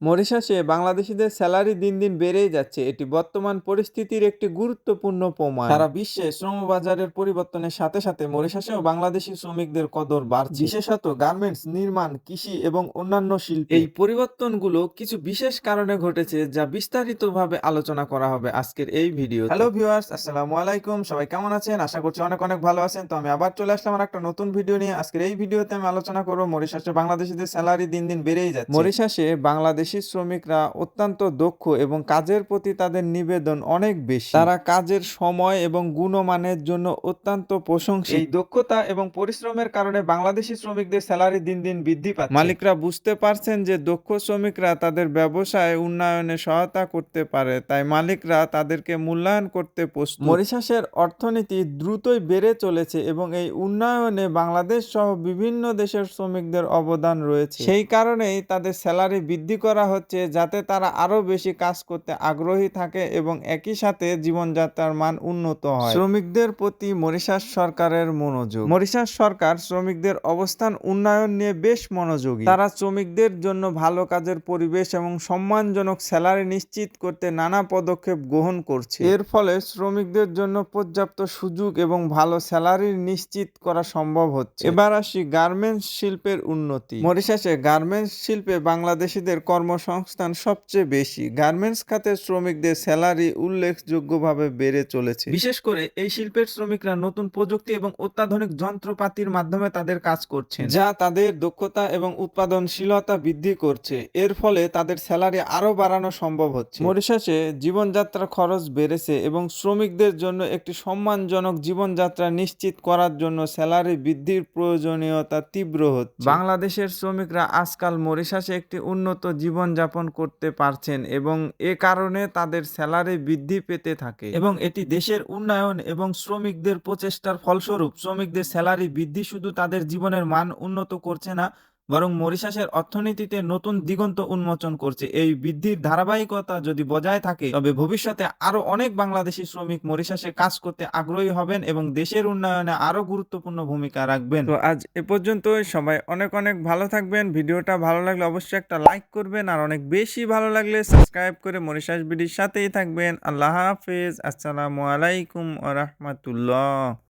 মরিশাসে বাংলাদেশিদের স্যালারি দিন দিন বেড়েই যাচ্ছে। এটি বর্তমান পরিস্থিতির একটি গুরুত্বপূর্ণ প্রমাণ। সারা বিশ্বে শ্রম বাজারের পরিবর্তনের সাথে সাথে মরিশাসেও বাংলাদেশি শ্রমিকদের কদর বাড়ছে। বিশেষত গার্মেন্টস নির্মাণ কৃষি এবং অন্যান্য শিল্প। এই পরিবর্তনগুলো কিছু বিশেষ কারণে ঘটেছে যা বিস্তারিতভাবে আলোচনা করা হবে আজকের এই ভিডিও হ্যালো ভিউয়ার্স আসসালামু আলাইকুম। সবাই কেমন আছেন? আশা করছি অনেক অনেক ভালো আছেন। তো আমি আবার চলে আসলাম আর একটা নতুন ভিডিও নিয়ে। আজকের এই ভিডিওতে আমি আলোচনা করব মরিশাসে বাংলাদেশিদের স্যালারি দিন দিন বেড়েই যাচ্ছে। মরিশাসে বাংলাদেশি শ্রমিকরা অত্যন্ত দক্ষ এবং কাজের প্রতি তাদের নিবেদন অনেক বেশি। তারা কাজের সময় এবং গুণমানের জন্য অত্যন্ত প্রশংসিত। এই দক্ষতা এবং পরিশ্রমের কারণে বাংলাদেশি শ্রমিকদের স্যালারি দিন দিন বৃদ্ধি পাচ্ছে। মালিকরা বুঝতে পারছেন যে দক্ষ শ্রমিকরা তাদের ব্যবসায় উন্নয়নে সহায়তা করতে পারে তাই মালিকরা তাদেরকে মূল্যায়ন করতে প্রস্তুত। মরিশাসের অর্থনীতি দ্রুতই বেড়ে চলেছে এবং এই উন্নয়নে বাংলাদেশ সহ বিভিন্ন দেশের শ্রমিকদের অবদান রয়েছে। সেই কারণেই তাদের স্যালারি বৃদ্ধি করা হচ্ছে যাতে তারা আরও বেশি কাজ করতে আগ্রহী থাকে এবং একই সাথে জীবনযাত্রার মান উন্নত হয়। শ্রমিকদের প্রতি মরিশাস সরকারের মনোযোগ। মরিশাস সরকার শ্রমিকদের অবস্থান উন্নয়ন নিয়ে বেশ মনোযোগী। তারা শ্রমিকদের জন্য ভালো কাজের পরিবেশ এবং সম্মানজনক স্যালারি নিশ্চিত করতে নানা পদক্ষেপ গ্রহণ করছে। এর ফলে শ্রমিকদের জন্য পর্যাপ্ত সুযোগ এবং ভালো স্যালারি নিশ্চিত করা সম্ভব হচ্ছে। এবার আসি গার্মেন্টস শিল্পের উন্নতি। মরিশাসে গার্মেন্টস শিল্পে বাংলাদেশিদের কর্মসংস্থান সবচেয়ে বেশি। গার্মেন্টস খাতের শ্রমিকদের স্যালারি উল্লেখযোগ্যভাবে বেড়ে চলেছে। বিশেষ করে এই শিল্পের শ্রমিকরা নতুন প্রযুক্তি এবং অত্যাধুনিক যন্ত্রপাতির মাধ্যমে তাদের কাজ করছে যা তাদের দক্ষতা এবং উৎপাদনশীলতা বৃদ্ধি করছে। এর ফলে তাদের স্যালারি আরও বাড়ানো সম্ভব হচ্ছে। মরিশাসে জীবনযাত্রার খরচ বেড়েছে এবং শ্রমিকদের জন্য একটি সম্মানজনক জীবনযাত্রা নিশ্চিত করার জন্য স্যালারি বৃদ্ধির প্রয়োজনীয়তা তীব্র হচ্ছে। বাংলাদেশের শ্রমিকরা আজকাল মরিশাসে একটি উন্নত জীবনযাপন করতে পারছেন এবং এ কারণে তাদের স্যালারি বৃদ্ধি পেতে থাকে। এবং এটি দেশের উন্নয়ন এবং শ্রমিকদের প্রচেষ্টার ফলস্বরূপ শ্রমিকদের স্যালারি বৃদ্ধি শুধু তাদের জীবনের মান উন্নত করছে না বরং মরিশাসের অর্থনীতিতে নতুন দিগন্ত উন্মোচন করছে। এই বৃদ্ধির ধারাবাহিকতা যদি বজায় থাকে, তবে ভবিষ্যতে আরও অনেক বাংলাদেশি শ্রমিক মরিশাসে কাজ করতে আগ্রহী হবেন এবং দেশের উন্নয়নে আরও গুরুত্বপূর্ণ ভূমিকা রাখবেন। তো আজ এ পর্যন্তই। সবাই অনেক অনেক ভালো থাকবেন। ভিডিওটা ভালো লাগলে অবশ্যই একটা লাইক করবেন। আর অনেক বেশি ভালো লাগলে সাবস্ক্রাইব করে মরিশাস বিডির সাথেই থাকবেন। আল্লাহ হাফেজ। আসসালামু আলাইকুম আ রহমতুল্লাহ।